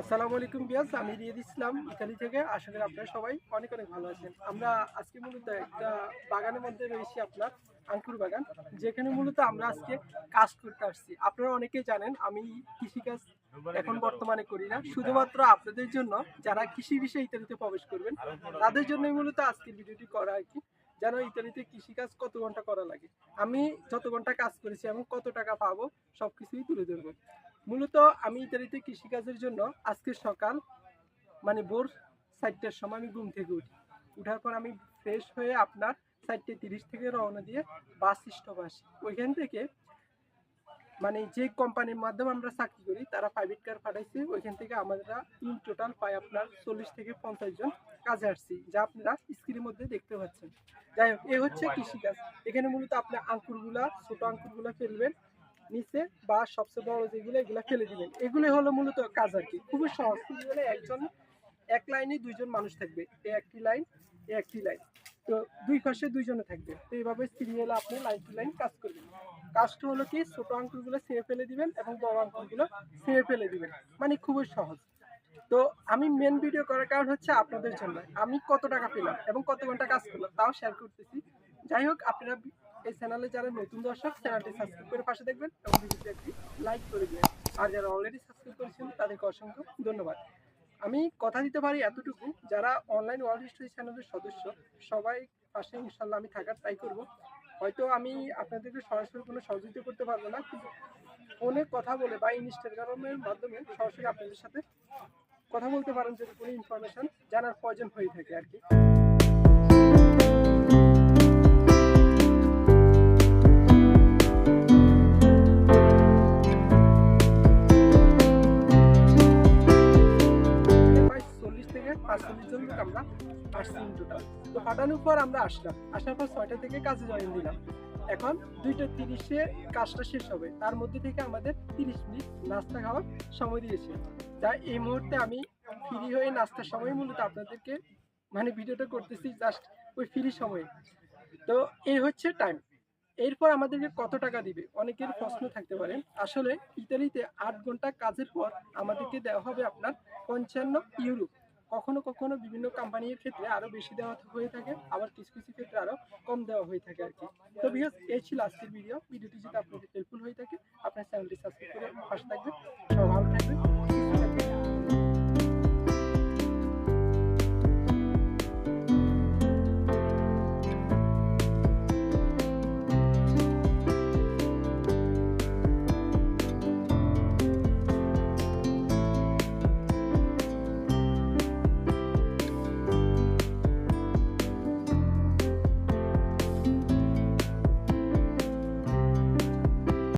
আসসালামু আলাইকুম বিয়াস, আমি রিয়াদ ইসলাম, ইতালি থেকে। আশা করি আপনারা সবাই অনেক অনেক ভালো আছেন। আমরা আজকে মূলত একটা বাগানের মধ্যে রয়েছি আপনার, আঙ্কুর বাগান, যেখানে মূলত আমরা আজকে কাজ করতে আসছি। আপনারা অনেকেই জানেন, আমি কৃষিকাজ এখন বর্তমানে করি না। শুধুমাত্র আপনাদের জন্য, যারা কৃষি বিষয়ে ইতালিতে প্রবেশ করবেন, তাদের জন্যই মূলত আজকের ভিডিওটি করা আর কি। যেন ইতালিতে কৃষিকাজ কত ঘণ্টা করা লাগে। আমি যত ঘণ্টা কাজ করেছি এবং কত টাকা পাবো সব কিছুই তুলে ধরবো। মূলত আমি ইতালিতে কৃষিকাজের জন্য আজকে সকাল মানে ভোর চারটের সময় আমি ঘুম থেকে উঠি। উঠার পর আমি ফ্রেশ হয়ে আপনার চারটে তিরিশ থেকে রওনা দিয়ে বাস স্টপ আসি। ওইখান থেকে মানে যে কোম্পানির মাধ্যমে আমরা চাকরি করি, তারা প্রাইভেট কার পাঠাইছে। ওইখান থেকে আমরা ইন টোটাল পাই আপনার চল্লিশ থেকে পঞ্চাশ জন কাজে আসছি, যা আপনারা স্ক্রিনের মধ্যে দেখতে পাচ্ছেন। যাই হোক, এ হচ্ছে কৃষিকাজ। এখানে মূলত আপনার আঙ্কুরগুলা, ছোট আঙ্কুরগুলা ফেলবেন। নিচে বা সবচেয়ে বড় যেগুলো, এগুলো ফেলে দিবেন। এগুলো হলো মূলত কাজ আর কি। খুবই সহজ। সিরিয়ালে একজন, এক লাইনে দুইজন মানুষ থাকবে। এ একটি লাইন, এ একটি লাইন। তো দুই পাশে দুইজনে থাকবে। তো এইভাবে সিরিয়ালে আপনি লাইন টু লাইন কাজ করবেন। কাজটা হলো কি, ছোট আঙ্কুরগুলো ছেড়ে ফেলে দিবেন এবং বড় আঙ্কুরগুলো ছেড়ে ফেলে দিবেন। মানে খুবই সহজ। তো আমি মেন ভিডিও করার কারণ হচ্ছে আপনাদের জন্য। আমি কত টাকা পেলাম এবং কত ঘণ্টা কাজ করলাম, তাও শেয়ার করতেছি। যাই হোক, আপনারা এই চ্যানেলে যারা নতুন দর্শক, চ্যানেলটি সাবস্ক্রাইব করে পাশে দেখবেন এবং ভিডিওটি একটি লাইক করে দিবেন। আর যারা অলরেডি সাবস্ক্রাইব করেছেন, তাদেরকে অসংখ্য ধন্যবাদ। আমি কথা দিতে পারি এতটুকু, যারা অনলাইন ওয়ার্ল্ড হিস্ট্রি চ্যানেলের সদস্য, সবাই পাশে ইনশাল্লাহ আমি থাকার ট্রাই করব। হয়তো আমি আপনাদেরকে সরাসরি কোনো সহযোগিতা করতে পারব না, কিন্তু ফোনে কথা বলে বা ইনস্টাগ্রামের মাধ্যমে সরাসরি আপনাদের সাথে কথা বলতে পারেন যদি কোনো ইনফরমেশন জানার প্রয়োজন হয়ে থাকে আর কি। তো পাঠানোর পর আমরা আসলাম। আসার পর ছয়টা থেকে কাজে জয়েন দিলাম। এখন দুইটা তিরিশে কাজটা শেষ হবে। তার মধ্যে থেকে আমাদের তিরিশ মিনিট নাস্তা খাওয়ার সময় দিয়েছে। যা এই মুহূর্তে আমি ফ্রি হয়ে নাস্তার সময় মূলত আপনাদেরকে মানে ভিডিওটা করতেছি জাস্ট ওই ফ্রি সময়ে। তো এই হচ্ছে টাইম এরপর আমাদেরকে কত টাকা দিবে? অনেকের প্রশ্ন থাকতে পারে। আসলে ইতালিতে আট ঘণ্টা কাজের পর আমাদেরকে দেওয়া হবে আপনার পঞ্চান্ন ইউরো। কখনো কখনো বিভিন্ন কোম্পানির ক্ষেত্রে আরও বেশি দেওয়া হয়ে থাকে, আবার কিছু কিছু ক্ষেত্রে আরও কম দেওয়া হয়ে থাকে আর কি। তো বিকজ এই ছিল আজকের ভিডিও ভিডিওটি যদি আপনাদের হেল্পফুল হয়ে থাকে, আপনার চ্যানেলটি সাবস্ক্রাইব